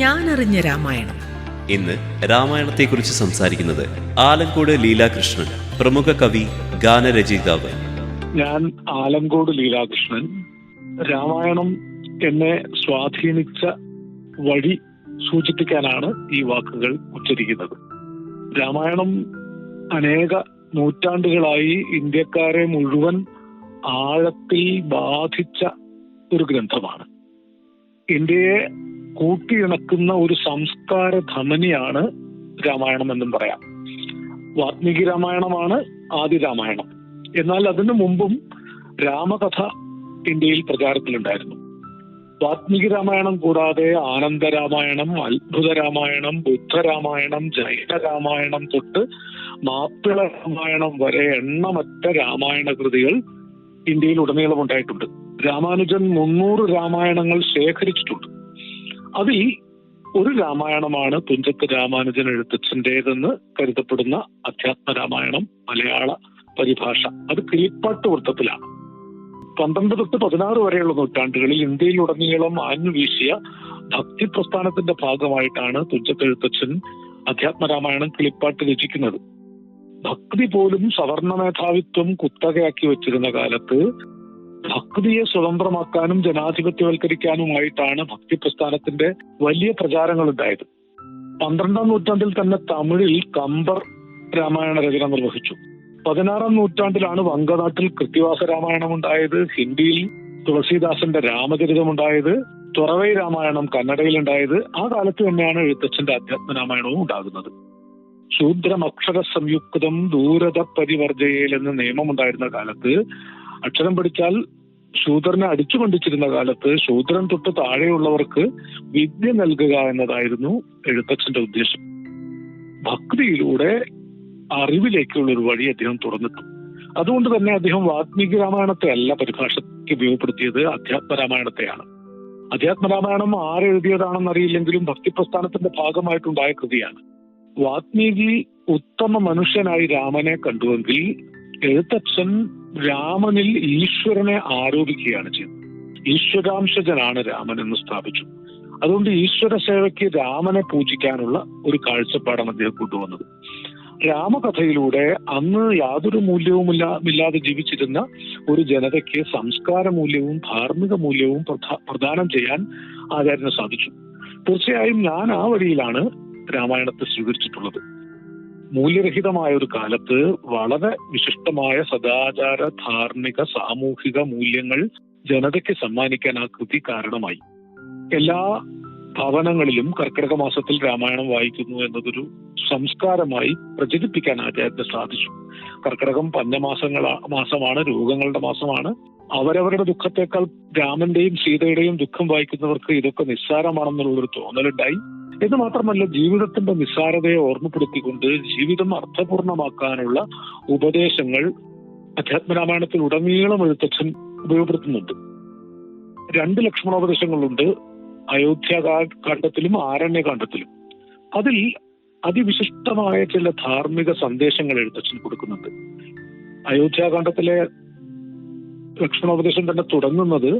ഞാനറിഞ്ഞ രാമായണം. ഇന്ന് രാമായണത്തെക്കുറിച്ച് സംസാരിക്കുന്നത് ആലങ്കോട് ലീലാകൃഷ്ണൻ പ്രമുഖ കവി ഗാനരചയിതാവ്. ഞാൻ ആലങ്കോട് ലീലാകൃഷ്ണൻ. രാമായണം എന്നെ സ്വാധീനിച്ച വഴി സൂചിപ്പിക്കാനാണ് ഈ വാക്കുകൾ ഉച്ചരിക്കുന്നത്. രാമായണം അനേക നൂറ്റാണ്ടുകളായി ഇന്ത്യക്കാരെ മുഴുവൻ ആഴത്തിൽ ബാധിച്ച ഒരു ഗ്രന്ഥമാണ്. ഇന്ത്യയെ കൂട്ടിയിണക്കുന്ന ഒരു സംസ്കാര ധമനിയാണ് രാമായണം എന്നും പറയാം. വാത്മീകി രാമായണമാണ് ആദ്യ രാമായണം. എന്നാൽ അതിനു മുമ്പും രാമകഥ ഇന്ത്യയിൽ പ്രചാരത്തിലുണ്ടായിരുന്നു. വാത്മീകി രാമായണം കൂടാതെ ആനന്ദ രാമായണം അത്ഭുത രാമായണം ബുദ്ധരാമായണം ജൈന രാമായണം തൊട്ട് മാപ്പിള രാമായണം വരെ എണ്ണമറ്റ രാമായണ കൃതികൾ ഇന്ത്യയിൽ ഉടനീളം ഉണ്ടായിട്ടുണ്ട് രാമാനുജൻ മുന്നൂറ് രാമായണങ്ങൾ ശേഖരിച്ചിട്ടുണ്ട്. അതിൽ ഒരു രാമായണമാണ് തുഞ്ചത്ത് രാമാനുജൻ എഴുത്തച്ഛന്റെതെന്ന് കരുതപ്പെടുന്ന അധ്യാത്മ രാമായണം മലയാള പരിഭാഷ. അത് കിളിപ്പാട്ട് വൃത്തത്തിലാണ്. പന്ത്രണ്ട് തൊട്ട് പതിനാറ് വരെയുള്ള നൂറ്റാണ്ടുകളിൽ ഇന്ത്യയിലുടനീളം ആഞ്ഞു വീശിയ ഭക്തി പ്രസ്ഥാനത്തിന്റെ ഭാഗമായിട്ടാണ് തുഞ്ചത്ത് എഴുത്തച്ഛൻ അധ്യാത്മ രാമായണം കിളിപ്പാട്ട് രചിക്കുന്നത്. ഭക്തി പോലും സവർണ മേധാവിത്വം കുത്തകയാക്കി വെച്ചിരുന്ന കാലത്ത് ഭക്തിയെ സ്വതന്ത്രമാക്കാനും ജനാധിപത്യവൽക്കരിക്കാനുമായിട്ടാണ് ഭക്തി പ്രസ്ഥാനത്തിന്റെ വലിയ പ്രചാരങ്ങൾ ഉണ്ടായത് പന്ത്രണ്ടാം നൂറ്റാണ്ടിൽ തന്നെ തമിഴിൽ കമ്പർ രാമായണ രചന നിർവഹിച്ചു. പതിനാറാം നൂറ്റാണ്ടിലാണ് വങ്കനാട്ടിൽ കൃത്യവാസ രാമായണം ഉണ്ടായത് ഹിന്ദിയിൽ തുളസീദാസന്റെ രാമചരിതം ഉണ്ടായത് തുറവൈ രാമായണം കന്നഡയിൽ ഉണ്ടായത് ആ കാലത്ത് തന്നെയാണ് എഴുത്തച്ഛന്റെ അധ്യാത്മ രാമായണവും ഉണ്ടാകുന്നത്. ശൂദ്രമക്ഷര സംയുക്തം ദൂരത പരിവർജയയിൽ എന്ന നിയമം ഉണ്ടായിരുന്ന കാലത്ത് അക്ഷരം പഠിച്ചാൽ ശൂദ്രനെ അടിച്ചു കൊണ്ടിച്ചിരുന്ന കാലത്ത് ശൂദ്രൻ തൊട്ട് താഴെയുള്ളവർക്ക് വിദ്യ നൽകുക എന്നതായിരുന്നു എഴുത്തച്ഛന്റെ ഉദ്ദേശം. ഭക്തിയിലൂടെ അറിവിലേക്കുള്ള ഒരു വഴി അദ്ദേഹം തുറന്നിട്ടു. അതുകൊണ്ട് തന്നെ അദ്ദേഹം വാത്മീകി രാമായണത്തെ അല്ല പരിഭാഷയ്ക്ക് ഉപയോഗപ്പെടുത്തിയത് അധ്യാത്മ രാമായണത്തെയാണ്. അധ്യാത്മ രാമായണം ആരെഴുതിയതാണെന്ന് അറിയില്ലെങ്കിലും ഭക്തി പ്രസ്ഥാനത്തിന്റെ ഭാഗമായിട്ടുണ്ടായ കൃതിയാണ്. വാത്മീകി ഉത്തമ മനുഷ്യനായി രാമനെ കണ്ടുവെങ്കിൽ എഴുത്തച്ഛൻ രാമനിൽ ഈശ്വരനെ ആരോപിക്കുകയാണ് ചെയ്യുന്നത്. ഈശ്വരാംശജനാണ് രാമൻ എന്ന് സ്ഥാപിച്ചു. അതുകൊണ്ട് ഈശ്വര സേവയ്ക്ക് രാമനെ പൂജിക്കാനുള്ള ഒരു കാഴ്ചപ്പാടാണ് അദ്ദേഹം കൊണ്ടുവന്നത്. രാമകഥയിലൂടെ അന്ന് യാതൊരു മൂല്യവുമില്ല ഇല്ലാതെ ജീവിച്ചിരുന്ന ഒരു ജനതയ്ക്ക് സംസ്കാര മൂല്യവും ധാർമ്മിക മൂല്യവും പ്രദാനം ചെയ്യാൻ ആചാര്യന് സാധിച്ചു. തീർച്ചയായും ഞാൻ ആ വഴിയിലാണ് രാമായണത്തെ സ്വീകരിച്ചിട്ടുള്ളത്. മൂല്യരഹിതമായ ഒരു കാലത്ത് വളരെ വിശിഷ്ടമായ സദാചാര ധാർമ്മിക സാമൂഹിക മൂല്യങ്ങൾ ജനതയ്ക്ക് സമ്മാനിക്കാൻ ആ കൃതി കാരണമായി. എല്ലാ ഭവനങ്ങളിലും കർക്കിടക മാസത്തിൽ രാമായണം വായിക്കുന്നു എന്നതൊരു സംസ്കാരമായി പ്രചരിപ്പിക്കാൻ ആചാര്യന് സാധിച്ചു. കർക്കിടകം പഞ്ഞമാസങ്ങൾ മാസമാണ് രോഗങ്ങളുടെ മാസമാണ്. അവരവരുടെ ദുഃഖത്തെക്കാൾ രാമന്റെയും സീതയുടെയും ദുഃഖം വായിക്കുന്നവർക്ക് ഇതൊക്കെ നിസ്സാരമാണെന്നുള്ളൊരു തോന്നലുണ്ടായി. ഇത് മാത്രമല്ല ജീവിതത്തിന്റെ നിസ്സാരതയെ ഓർമ്മപ്പെടുത്തിക്കൊണ്ട് ജീവിതം അർത്ഥപൂർണമാക്കാനുള്ള ഉപദേശങ്ങൾ അധ്യാത്മരാമായണത്തിൽ ഉടനീളം എഴുത്തച്ഛൻ ഉപയോഗപ്പെടുത്തുന്നുണ്ട്. രണ്ട് ലക്ഷ്മണോപദേശങ്ങളുണ്ട് അയോധ്യ കാണ്ഡത്തിലും ആരണ്യകാന്ഡത്തിലും അതിൽ അതിവിശിഷ്ടമായ ചില ധാർമ്മിക സന്ദേശങ്ങൾ എഴുത്തച്ഛൻ കൊടുക്കുന്നുണ്ട്. അയോധ്യാകാന്ഡത്തിലെ ലക്ഷ്മണോപദേശം തന്നെ തുടങ്ങുന്നത്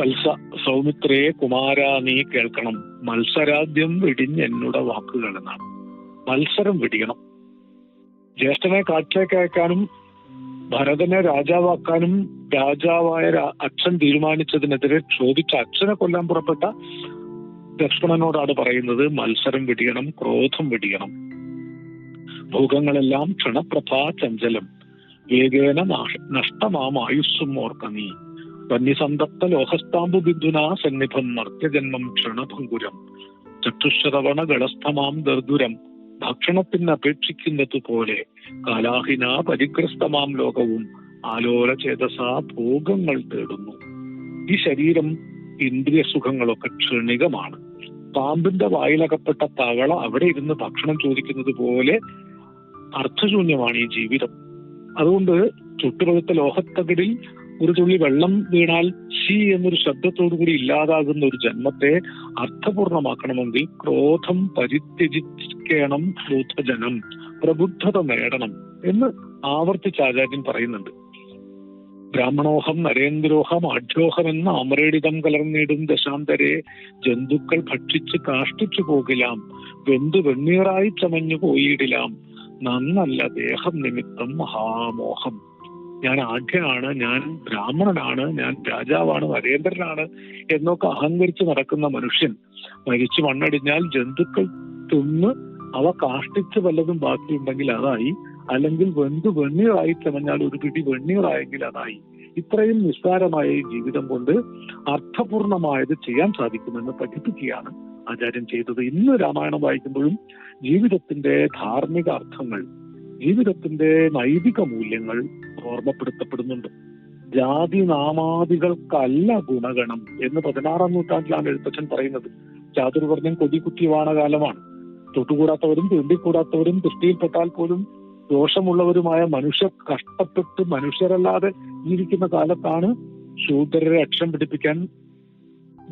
വത്സ സൗമിത്രേ കുമാര നീ കേൾക്കണം. മത്സരാദ്യം വെടിഞ്ഞ് എന്നുടെ വാക്കുകൾ എന്നാണ് മത്സരം വെടിയണം. ജ്യേഷ്ഠനെ കാഴ്ചക്കയക്കാനും ഭരതനെ രാജാവാക്കാനും രാജാവായ അച്ഛൻ തീരുമാനിച്ചതിനെതിരെ ക്ഷോഭിച്ച അച്ഛനെ കൊല്ലാൻ പുറപ്പെട്ട ലക്ഷ്മണനോടാണ് പറയുന്നത് മത്സരം വെടിയണം ക്രോധം വെടിയണം. ഭൂഖങ്ങളെല്ലാം ക്ഷണപ്രഭാ ചഞ്ചലം. വേഗേന നാഷ- നഷ്ടമാം ആയുസ്സും ഓർക്ക നീ. വന്യസന്തപ്ത ലോഹസ്താംബു ബിന്ദുനാ സന്നിധം മർത്യജന്മം ക്ഷണഭങ്കുരം. ചക്ഷുശ്രവണ ഗളസ്ഥമാം ദർദുരം. ഭക്ഷണത്തിന് അപേക്ഷിക്കുന്നതുപോലെ കാലാഹിന പരിഗ്രസ്തമാം ലോകവും ആലോല ചേതസാ ഭോഗങ്ങൾ തേടുന്നു. ഈ ശരീരം ഇന്ദ്രിയ സുഖങ്ങളൊക്കെ ക്ഷണികമാണ്. പാമ്പിന്റെ വായിലകപ്പെട്ട തവള അവിടെ ഇരുന്ന് ഭക്ഷണം ചോദിക്കുന്നത് പോലെ അർത്ഥശൂന്യമാണ് ഈ ജീവിതം. അതുകൊണ്ട് ചുട്ടുപഴുത്ത ലോഹത്തകിടിൽ ഒരു തുള്ളി വെള്ളം വീണാൽ ശി എന്നൊരു ശബ്ദത്തോടു കൂടി ഇല്ലാതാകുന്ന ഒരു ജന്മത്തെ അർത്ഥപൂർണമാക്കണമെങ്കിൽ ക്രോധം പരിത്യജിക്കണം ബുദ്ധജനം പ്രബുദ്ധത നേടണം എന്ന് ആവർത്തിച്ച് ആചാര്യൻ പറയുന്നുണ്ട്. ബ്രാഹ്മണോഹം നരേന്ദ്രോഹം ആഢ്യോഹം എന്ന അമരേടിതം കലർന്നിടും ദശാന്തരെ. ജന്തുക്കൾ ഭക്ഷിച്ച് കാഷ്ടിച്ചു പോകിലാം. വെന്തു വെണ്ണീറായി ചമഞ്ഞു പോയിടിലാം. നന്നല്ല ദേഹം നിമിത്തം മഹാമോഹം. ഞാൻ ആഢ്യനാണ് ഞാൻ ബ്രാഹ്മണനാണ് ഞാൻ രാജാവാണ് നരേന്ദ്രനാണ് എന്നൊക്കെ അഹങ്കരിച്ച് നടക്കുന്ന മനുഷ്യൻ മരിച്ചു മണ്ണടിഞ്ഞാൽ ജന്തുക്കൾ തിന്ന് അവ കാഷ്ടിച്ച് വല്ലതും ബാക്കിയുണ്ടെങ്കിൽ അതായി. അല്ലെങ്കിൽ വെന്ത് വെണ്ണീറായി ചമഞ്ഞാൽ ഒരു പിടി വെണ്ണീറായെങ്കിൽ അതായി. ഇത്രയും നിസ്സാരമായ ജീവിതം കൊണ്ട് അർത്ഥപൂർണമായത് ചെയ്യാൻ സാധിക്കുമെന്ന് പഠിപ്പിക്കുകയാണ് ആചാര്യൻ ചെയ്തത്. ഇന്ന് രാമായണം വായിക്കുമ്പോഴും ജീവിതത്തിന്റെ ധാർമ്മിക അർത്ഥങ്ങൾ ജീവിതത്തിന്റെ നൈതിക മൂല്യങ്ങൾ ഓർമ്മപ്പെടുത്തപ്പെടുന്നുണ്ട്. ജാതി നാമാദികൾക്കല്ല ഗുണഗണം എന്ന് പതിനാറാം നൂറ്റാണ്ടിലാണ് എഴുത്തച്ഛൻ പറയുന്നത്. ചാതുർവർണം കൊടികുത്തി വാണകാലമാണ്. തൊട്ടുകൂടാത്തവരും തീണ്ടിക്കൂടാത്തവരും ദൃഷ്ടിയിൽപ്പെട്ടാൽ പോലും ദോഷമുള്ളവരുമായ മനുഷ്യർ കഷ്ടപ്പെട്ട് മനുഷ്യരല്ലാതെ ജീവിക്കുന്ന കാലത്താണ് ശൂദ്രരെ അക്ഷം പിടിപ്പിക്കാൻ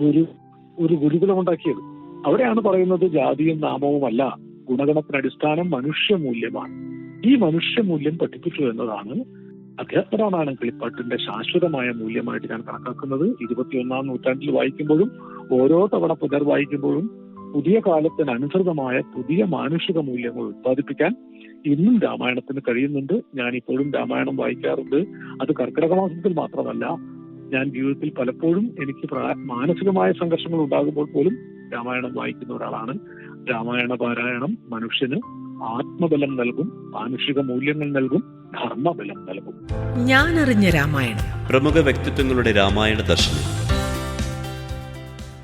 ഒരു ഗുരുകുലം ഉണ്ടാക്കിയത് അവിടെയാണ് പറയുന്നത് ജാതിയും നാമവുമല്ല ഗുണഗണത്തിന് അടിസ്ഥാനം മനുഷ്യമൂല്യമാണ് ഈ മനുഷ്യമൂല്യം പഠിപ്പിച്ചു എന്നതാണ് അധ്യാത്മരാമായണം കിളിപ്പാട്ടിന്റെ ശാശ്വതമായ മൂല്യമായിട്ട് ഞാൻ കണക്കാക്കുന്നത്? ഇരുപത്തിയൊന്നാം നൂറ്റാണ്ടിൽ വായിക്കുമ്പോഴും ഓരോ തവണ പുനർ വായിക്കുമ്പോഴും പുതിയ കാലത്തിന് അനുസൃതമായ പുതിയ മാനുഷിക മൂല്യങ്ങൾ ഉത്പാദിപ്പിക്കാൻ ഇന്നും രാമായണത്തിന് കഴിയുന്നുണ്ട്. ഞാൻ ഇപ്പോഴും രാമായണം വായിക്കാറുണ്ട്. അത് കർക്കിടക മാസത്തിൽ മാത്രമല്ല ഞാൻ ജീവിതത്തിൽ പലപ്പോഴും എനിക്ക് മാനസികമായ സംഘർഷങ്ങൾ ഉണ്ടാകുമ്പോൾ പോലും രാമായണം വായിക്കുന്ന ഒരാളാണ്. രാമായണ പാരായണം മനുഷ്യന് ആത്മബലം നൽകും മാനുഷിക മൂല്യങ്ങൾ നൽകും. ധർമ്മബലം നൽകും. ഞാനറിഞ്ഞ രാമായണം. പ്രമുഖ വ്യക്തിത്വങ്ങളുടെ രാമായണ ദർശനം.